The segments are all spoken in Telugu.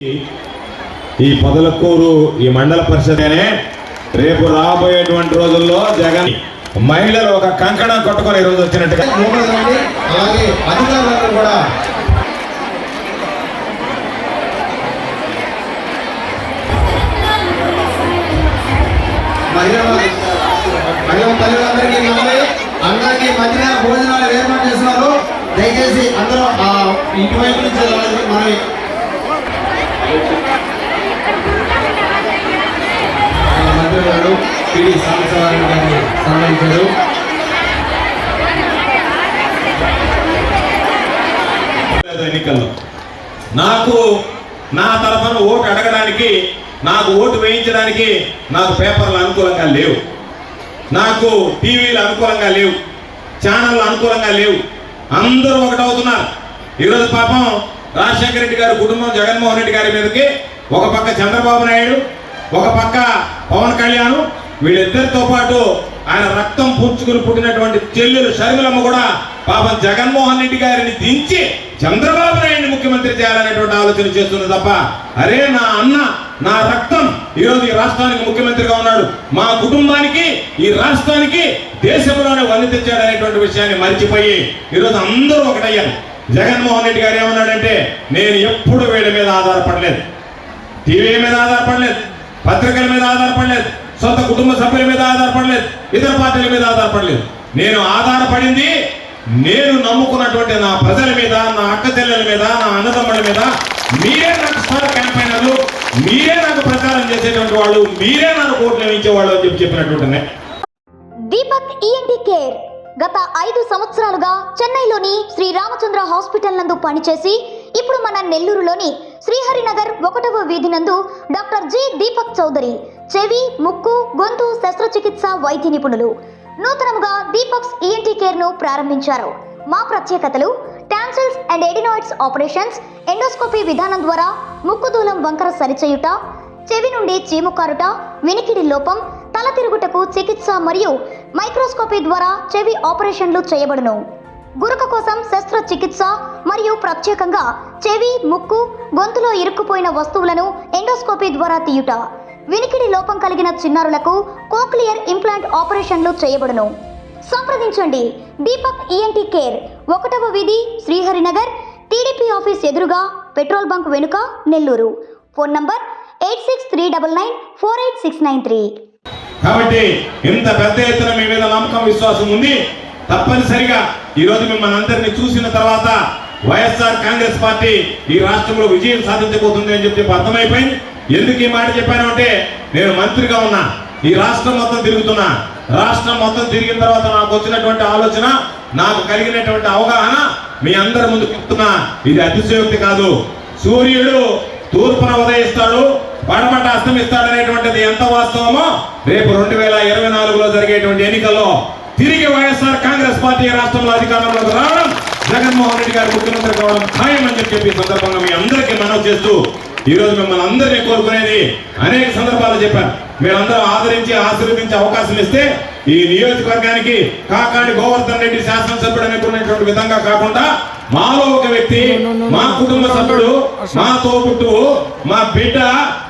ఈ పొదలకూరు ఈ మండల పరిషత్నే రేపు రాబోయేటువంటి రోజుల్లో జగన్ మహిళలు ఒక కంకణం కొట్టుకొని ఈ రోజు వచ్చినట్టుగా అలాగే అధికారులను కూడా. మహిళల అందరికీ మధ్యన భోజనాలు ఏర్పాటు చేస్తున్నారు. దయచేసి అందరూ ఇటువైపు నుంచి వెళ్ళాలని పిడి సాంబశివరావు గారిని సన్మానించారు ఎన్నికల్లో నాకు నా తరఫున ఓటు అడగడానికి నాకు ఓటు వేయించడానికి నాకు పేపర్లు అనుకూలంగా లేవు. నాకు టీవీలు అనుకూలంగా లేవు. ఛానళ్ళు అనుకూలంగా లేవు. అందరూ ఒకటవుతున్నారు. ఈరోజు పాపం రాజశేఖర రెడ్డి గారి కుటుంబం జగన్మోహన్ రెడ్డి గారి మీదకి ఒక పక్క చంద్రబాబు నాయుడు ఒక పక్క పవన్ కళ్యాణ్ వీళ్ళిద్దరితో పాటు ఆయన రక్తం పూడ్చుకుని పుట్టినటువంటి చెల్లెలు షర్మిలమ్మ కూడా పాపం జగన్మోహన్ రెడ్డి గారిని దించి చంద్రబాబు నాయుడిని ముఖ్యమంత్రి చేయాలనేటువంటి ఆలోచన చేస్తుంది తప్ప అరే నా అన్న నా రక్తం ఈరోజు ఈ రాష్ట్రానికి ముఖ్యమంత్రిగా ఉన్నాడు. మా కుటుంబానికి ఈ రాష్ట్రానికి దేశంలోనే వల్లి తెచ్చాడనేటువంటి విషయాన్ని మర్చిపోయి ఈరోజు అందరూ ఒకటయ్యారు. జగన్మోహన్ రెడ్డి గారు ఏమన్నాడంటే నేను ఎప్పుడు వీళ్ళ మీద ఆధారపడలేదు. టీవీ మీద ఆధారపడలేదు. పత్రికల మీద ఆధారపడలేదు. సొంత కుటుంబ సభ్యుల మీద ఆధారపడలేదు ఇతర పార్టీల మీద ఆధారపడలేదు. నేను ఆధారపడింది నేను నమ్ముకున్నటువంటి నా ప్రజల మీద నా అక్క చెల్లెల మీద నా అన్నదమ్ముల మీద. మీరే నాకు స్టార్ క్యాంపైనర్లు మీరే నాకు ప్రచారం చేసేటువంటి వాళ్ళు మీరే నాకు ఓట్లు వేయించేవాళ్ళు అని చెప్పి చెప్పినటువంటి దీపక్ ఈఎన్టీ కేర్ గత ఐదు సంవత్సరాలుగా చెన్నైలోని శ్రీ రామచంద్ర హాస్పిటల్ నందు పనిచేసి ఇప్పుడు మన నెల్లూరులోని శ్రీహరినగర్ ఒకటవ వీధి నందు డాక్టర్ జి. దీపక్ చౌదరి చెవి ముక్కు గొంతు శస్త్రచికిత్స వైద్య నిపుణులు. నూతనముగా దీపక్స్ ఈఎన్టీ కేర్ను ప్రారంభించారు. మా ప్రత్యేకతలు tonsils and adenoids operations endoscopy విధానం ద్వారా ముక్కు దూలం వంకర సరిచేయుట చెవి నుండి చీము కారుట వినికిడి లోపం తల తిరుగుటకు చికిత్స మరియు మైక్రోస్కోపీ ద్వారా చెవి ఆపరేషన్లు చేయబడును. గురక కోసం శస్త్రచికిత్స మరియు ప్రత్యేకంగా చెవి ముక్కు గొంతులో ఇరుక్కుపోయిన వస్తువులను ఎండోస్కోపీ ద్వారా తీయుట. వినికిడి లోపం కలిగిన చిన్నారులకు కోక్లియర్ ఇంప్లాంట్ ఆపరేషన్లు చేయబడును. సంప్రదించండి. దీపక్ ఈఎన్టీ కేర్ ఒకటవ వీధి శ్రీహరినగర్ టీడీపీ ఆఫీస్ ఎదురుగా పెట్రోల్ బంక్ వెనుక Nellore. Phone number eight six three double nine four eight six nine three. కాబట్టి ఇంత పెద్ద ఎత్తున మీ మీద నమ్మకం విశ్వాసం ఉంది? తప్పనిసరిగా ఈ రోజు మిమ్మల్ని అందరినీ చూసిన తర్వాత వైఎస్ఆర్ కాంగ్రెస్ పార్టీ ఈ రాష్ట్రంలో విజయం సాధించబోతుంది అని చెప్పి అర్థమైపోయింది. ఎందుకు ఈ మాట చెప్పాను అంటే నేను మంత్రిగా ఉన్నా. ఈ రాష్ట్రం మొత్తం తిరుగుతున్నా. రాష్ట్రం మొత్తం తిరిగిన తర్వాత నాకు వచ్చినటువంటి ఆలోచన నాకు కలిగినటువంటి అవగాహన మీ అందరి ముందు చెప్తున్నా ఇది అతిశయోక్తి కాదు. సూర్యుడు తూర్పున ఉదయిస్తాడు పడమట అస్తమిస్తాడు అనేటువంటిది ఎంత వాస్తవమో రేపు రెండు వేల ఇరవై నాలుగులో జరిగేటువంటి ఎన్నికల్లో తిరిగి వైఎస్ఆర్ కాంగ్రెస్ పార్టీ రాష్ట్రంలో అధికారంలోకి రావడం జగన్మోహన్ రెడ్డి గారు ముఖ్యమంత్రి కావడం ఖాయం అని చెప్పి సందర్భంగా మీ అందరికీ మనవి చేస్తూ ఈ రోజు మిమ్మల్ని అందరినీ కోరుకునేది అనేక సందర్భాలు చెప్పారు మీరందరూ ఆదరించి ఆశీర్వదించే అవకాశం ఇస్తే ఈ నియోజకవర్గానికి కాకాడి గోవర్ధన్ రెడ్డి శాసనసభ్యుడు అనుకునేటువంటి విధంగా కాకుండా మాలో ఒక వ్యక్తి మా కుటుంబ సభ్యుడు మా తోబుట్టువు మా బిడ్డ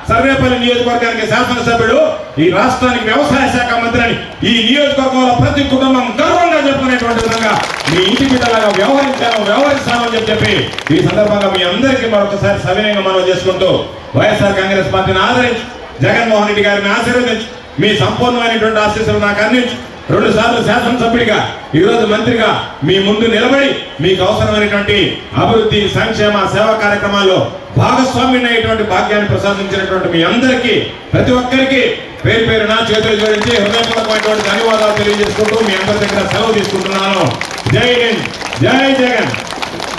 సర్వేపల్లి నియోజకవర్గానికి శాసనసభ్యుడు ఈ రాష్ట్రానికి వ్యవసాయ శాఖ మంత్రి అని ఈ నియోజకవర్గంలో ప్రతి కుటుంబం గర్వంగా చెప్పుకునేటువంటి విధంగా మీ ఇంటి బిడ్డలాగా వ్యవహరించాను వ్యవహరిస్తామని చెప్పి చెప్పి ఈ సందర్భంగా మీ అందరికీ మరొకసారి సవినయంగా మనం చేసుకుంటూ వైఎస్ఆర్ కాంగ్రెస్ పార్టీని ఆదరించి జగన్మోహన్ రెడ్డి గారిని ఆశీర్వదించి మీ సంపూర్ణమైనటువంటి ఆశీస్సులు నాకు అందించి రెండు సార్లు శాసనసభ్యుడిగా ఈ రోజు మంత్రిగా మీ ముందు నిలబడి మీకు అవసరమైనటువంటి అభివృద్ధి సంక్షేమ సేవా కార్యక్రమాల్లో భాగస్వామ్యం అయ్యేటువంటి భాగ్యాన్ని ప్రసాదించినటువంటి మీ అందరికీ ప్రతి ఒక్కరికి పేరు పేరున చేతులు జోడించి హృదయపూర్వకమైనటువంటి ధన్యవాదాలు తెలియజేసుకుంటూ మీ అందరి దగ్గర సెలవు తీసుకుంటున్నాను. జై హింద్. జై జగన్.